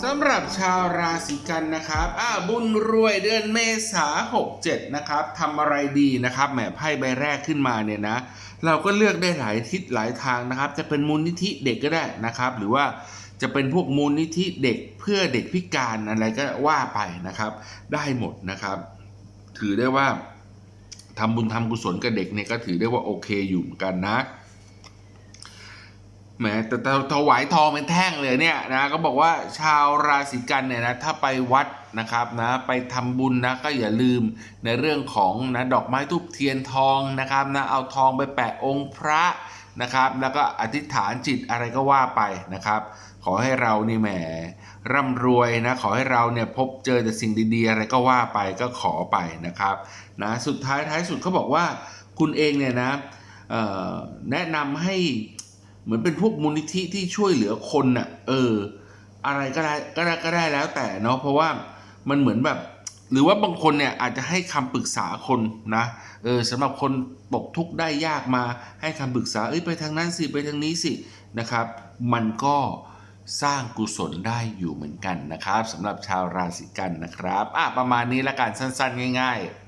สำหรับชาวราศีกันนะครับอ่าบุญรวยเดือนเมษา67 นะครับทำอะไรดีนะครับ แหมไพ่ใบแรกขึ้นมาเนี่ยนะ เราก็เลือกได้หลายทิศหลายทางนะครับ จะเป็นมูลนิธิเด็กก็ได้นะครับ หรือว่าจะเป็นพวกมูลนิธิเด็กเพื่อเด็กพิการอะไรก็ว่าไปนะครับ ได้หมดนะครับ ถือได้ว่าทำบุญทำกุศลกับเด็กเนี่ยก็ถือได้ว่าโอเคอยู่เหมือนกันนะ แหมแต่ถวายทองเป็นแท่งเลยเนี่ยนะก็บอกว่าชาวราศีกันเนี่ยนะถ้าไปวัดนะครับนะไปทำบุญนะก็อย่าลืมในเรื่องของนะดอกไม้ทูบเทียนทองนะครับนะเอาทองไปแปะองค์พระนะครับ แล้วก็อธิษฐานจิตอะไรก็ว่าไปนะครับ ขอให้เรานี่แหมร่ำรวยนะขอให้เราเนี่ยพบเจอแต่สิ่งดี ๆ อะไรก็ว่าไปก็ขอไปนะครับนะสุดท้ายท้ายสุดเขาบอกว่าคุณเองเนี่ยนะแนะนำให้ เหมือนเป็นพวกมูลนิธิที่ช่วยเหลือคนน่ะ เออ อะไรก็ได้ก็ได้ก็ได้แล้วแต่เนาะเพราะว่ามันเหมือนแบบ หรือว่าบางคนเนี่ยอาจจะให้คำปรึกษาคนนะเออสำหรับคนตกทุกข์ได้ยากมาให้คำปรึกษาเอ้ยไปทางนั้นสิไปทางนี้สินะครับ มันก็สร้างกุศลได้อยู่เหมือนกันนะครับสำหรับชาวราศีกันนะครับอะประมาณนี้ละกันสั้น ๆ ง่าย ๆ